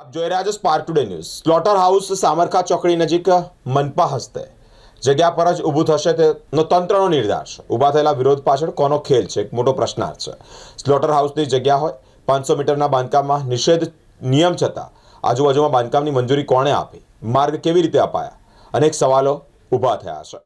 આપ જોઈ રહ્યા છો Spark Today News slaughter house Samarkha ચોકડી નજીક મનપા હસ્તે. જગ્યા પર જ ઊભું થશે તેનો તંત્રનો નિર્ધાર છે ઊભા થયેલા વિરોધ પાછળ કોનો ખેલ છે? એક મોટો પ્રશ્નાર્થ છે. સ્લોટર હાઉસની જગ્યા હોય, પાંચસો મીટરના બાંધકામમાં નિષેધ નિયમ છતાં આજુબાજુમાં બાંધકામની મંજૂરી કોણે આપી? માર્ગ કેવી રીતે અપાયા? અનેક સવાલો ઊભા થયા છે.